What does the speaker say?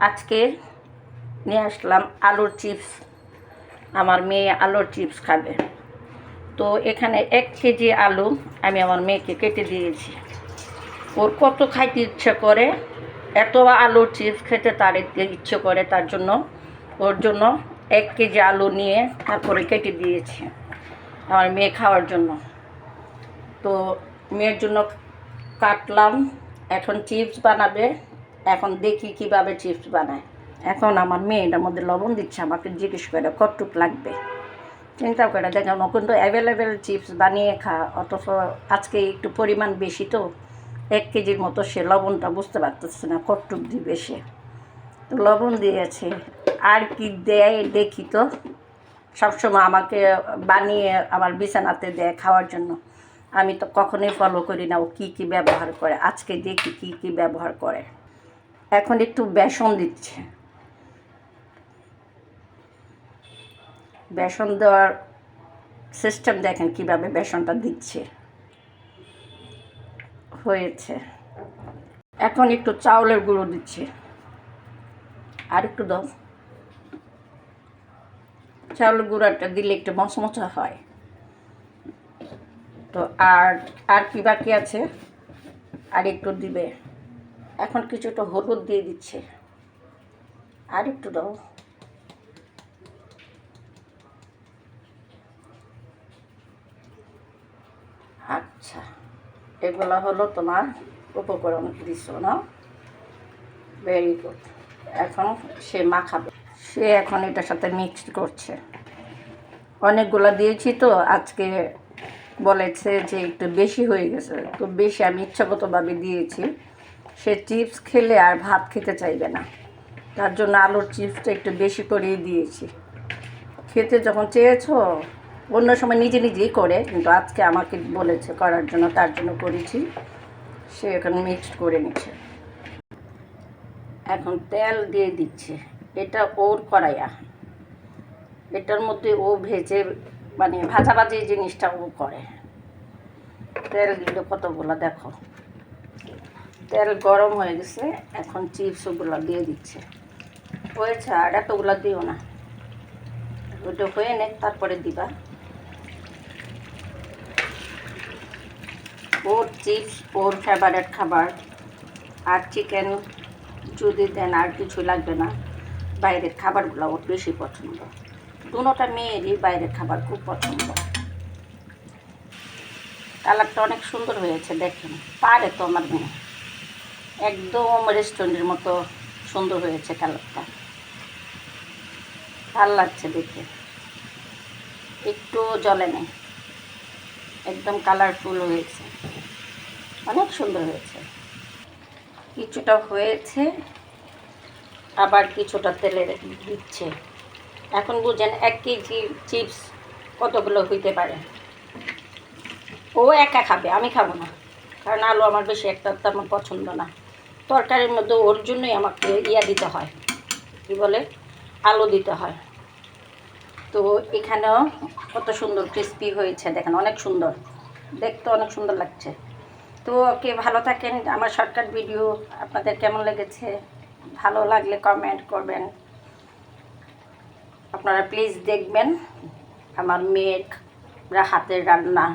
আজকে নিয়ে আসলাম আলুর চিপস। আমার মেয়ে আলুর চিপস খাবে। তো এখানে এক কেজি আলু আমি আমার মেয়েকে কেটে দিয়েছি। ওর কত খাইতে ইচ্ছে করে, এত আলুর চিপস খেতে তার ইচ্ছে করে, তার জন্য, ওর জন্য এক কেজি আলু নিয়ে তারপরে কেটে দিয়েছি আমার মেয়ে খাওয়ার জন্য। তো মেয়ের জন্য কাটলাম, এখন চিপস বানাবে। এখন দেখি কীভাবে চিপস বানায়। এখন আমার মেয়েটার মধ্যে লবণ দিচ্ছে, আমাকে জিজ্ঞেস করে কতটুক লাগবে। চিন্তা করে দেখলাম ও কিন্তু অ্যাভেলেবেল চিপস বানিয়ে খা অথচ আজকে একটু পরিমাণ বেশি তো, এক কেজির মতো সে লবণটা বুঝতে পারতেছে না কতটুক দিবে সে। তো লবণ দিয়েছে, আর কি দেয় দেখি তো। সবসময় আমাকে বানিয়ে আমার বিছানাতে দেয় খাওয়ার জন্য। আমি তো কখনোই ফলো করি না ও কী কী ব্যবহার করে, আজকে দেখি কী কী ব্যবহার করে। এখন একটু বেসন দিচ্ছে। বেসন দেওয়ার সিস্টেম দেখেন কীভাবে বেসনটা দিচ্ছে। হয়েছে। এখন একটু চাউলের গুঁড়ো দিচ্ছে। আর একটু দাও। চাউলের গুঁড়োটা দিলে একটু মচমচা হয়। তো আর আর কি বাকি আছে? আর একটু দিবে। এখন কিছুটা হলুদ দিয়ে দিচ্ছে। আর একটু দাও। আচ্ছা এগুলো হলো তোমার উপকরণ দিচ্ছ না? ভেরি গুড এখন সে মাখাবে। সে এখন এটার সাথে মিক্সড করছে। অনেকগুলো দিয়েছি তো, আজকে বলেছে যে একটু বেশি হয়ে গেছে। তো বেশি আমি ইচ্ছাগতভাবে দিয়েছি। সে চিপস খেলে আর ভাত খেতে চাইবে না। তার জন্য আলুর চিপসটা একটু বেশি করেই দিয়েছি। খেতে যখন চেয়েছো, অন্য সময় নিজে নিজেই করে, কিন্তু আজকে আমাকে বলেছে করার জন্য, তার জন্য করেছি। সে এখন মিক্সড করে নিচ্ছে। এখন তেল দিয়ে দিচ্ছে। এটা ওর করাইয়া এটার মধ্যে ও ভেজে মানে ভাজাভাজি জিনিসটা ও করে। তেল দিল কতগুলো দেখো। তেল গরম হয়ে গেছে, এখন চিপস ওগুলো দিয়ে দিচ্ছে। হয়েছে আর এতগুলো দিও না। ওটা হয়ে নে তারপরে দিবা। ওর চিপস ওর ফেভারেট খাবার। আর চিকেন যদি দেন, আর কিছু লাগবে না। বাইরের খাবারগুলো ওর বেশি পছন্দ। দুটা মেয়েরই বাইরের খাবার খুব পছন্দ। কালারটা অনেক সুন্দর হয়েছে, দেখেন। পারে তো আমার মেয়ে। একদম রেস্টুরেন্টের মতো সুন্দর হয়েছে কালারটা। ভালো লাগছে দেখে একটু জলে নেই। একদম কালারফুল হয়েছে। অনেক সুন্দর হয়েছে। কিছুটা হয়েছে, আবার কিছুটা তেলে দিচ্ছে। এখন বুঝেন এক কেজি চিপস কতগুলো হইতে পারে? ও একা খাবে, আমি খাব না। কারণ আলু আমার বেশি একটা তো আমার পছন্দ না। তরকারির মধ্যে ওর জন্যই আমাকে ইয়া দিতে হয়। কী বলে? আলু দিতে হয়। তো এখানেও কত সুন্দর ক্রিস্পি হয়েছে, দেখেন অনেক সুন্দর। দেখতে অনেক সুন্দর লাগছে। তো ওকে ভালো থাকেন। আমার শর্টকাট ভিডিও আপনাদের কেমন লেগেছে? ভালো লাগলে কমেন্ট করবেন। আপনারা প্লিজ দেখবেন আমার মেয়ের হাতের রান্না।